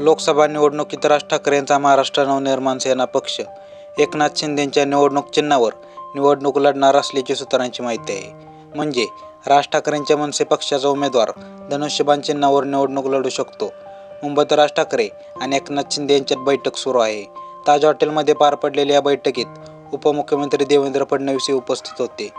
लोकसभा निवडणुकीत राज ठाकरेंचा महाराष्ट्र नवनिर्माण सेना पक्ष. एकनाथ शिंदेंच्या निवडणूक चिन्हावर निवडणूक लढणार असल्याची सूत्रांची माहिती आहे. म्हणजे राज ठाकरेंच्या मनसे पक्षाचा उमेदवार धनुष्यबाण चिन्हावर निवडणूक लढू शकतो. मुंबईत राज ठाकरे आणि एकनाथ शिंदे यांच्यात बैठक सुरू आहे. ताज हॉटेलमध्ये पार पडलेल्या या बैठकीत उपमुख्यमंत्री देवेंद्र फडणवीस हे उपस्थित होते.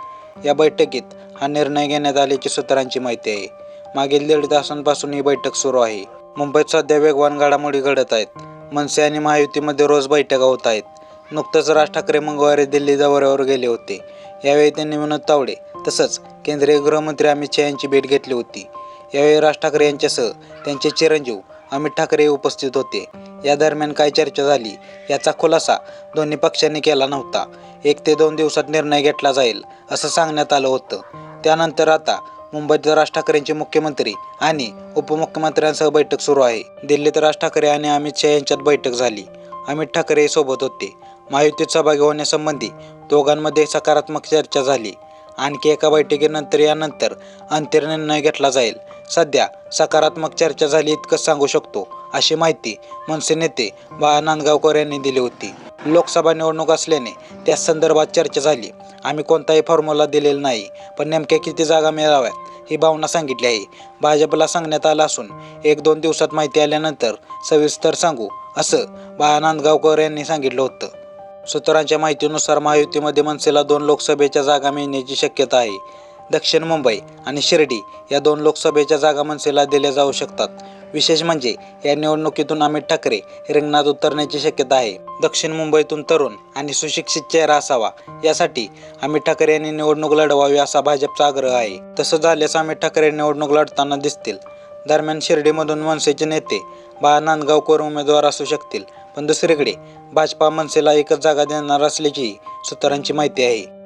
या बैठकीत हा निर्णय घेण्यात आल्याची सूत्रांची माहिती आहे. मागील दीड तासांपासून ही बैठक सुरू आहे. मुंबईत सध्या वेगवान घडामोडी घडत आहेत. मनसे आणि महायुतीमध्ये रोज बैठका होत आहेत. नुकतंच राज ठाकरे मंगळवारी दिल्ली दौऱ्यावर गेले होते. यावेळी त्यांनी विनोद तावडे तसंच केंद्रीय गृहमंत्री अमित शहा यांची भेट घेतली होती. यावेळी राज ठाकरे यांच्यासह त्यांचे चिरंजीव अमित ठाकरे उपस्थित होते. या दरम्यान काय चर्चा झाली याचा खुलासा दोन्ही पक्षांनी केला नव्हता. एक ते दोन दिवसात निर्णय घेतला जाईल असं सांगण्यात आलं होतं. त्यानंतर आता मुंबईत राज ठाकरेंचे मुख्यमंत्री आणि उपमुख्यमंत्र्यांसह बैठक सुरू आहे. दिल्लीत राज ठाकरे आणि अमित शहा यांच्यात बैठक झाली. अमित ठाकरे सोबत होते. महायुतीत सहभागी होण्यासंबंधी दोघांमध्ये सकारात्मक चर्चा झाली. आणखी एका बैठकीनंतर यानंतर अंतिम निर्णय घेतला जाईल. सध्या सकारात्मक चर्चा झाली इतकंच सांगू शकतो अशी माहिती मनसे नेते बाळा नांदगावकर यांनी दिली होती. लोकसभा निवडणूक असल्याने त्या संदर्भात चर्चा झाली. आम्ही कोणताही फॉर्म्युला दिलेला नाही पण नेमक्या किती जागा मिळाव्यात ही भावना सांगितली आहे. भाजपला सांगण्यात आलं असून एक दोन दिवसात माहिती आल्यानंतर सविस्तर सांगू असं बाळा नांदगावकर यांनी सांगितलं होतं. सूत्रांच्या माहितीनुसार महायुतीमध्ये मनसेला दोन लोकसभेच्या जागा मिळण्याची शक्यता आहे. दक्षिण मुंबई आणि शिर्डी या दोन लोकसभेच्या जागा मनसेला दिल्या जाऊ शकतात. विशेष म्हणजे या निवडणुकीतून अमित ठाकरे रिंगणात उतरण्याची शक्यता आहे. दक्षिण मुंबईतून तरुण आणि सुशिक्षित चेहरा असावा यासाठी अमित ठाकरे यांनी निवडणूक लढवावी असा भाजपचा आग्रह आहे. तसं झाल्यास अमित ठाकरे निवडणूक लढताना दिसतील. दरम्यान शिर्डीमधून मनसेचे नेते बाळा नांदगावकर उमेदवार असू शकतील पण दुसरीकडे भाजपा मनसेला एकच जागा देणार असल्याची सूत्रांची माहिती आहे.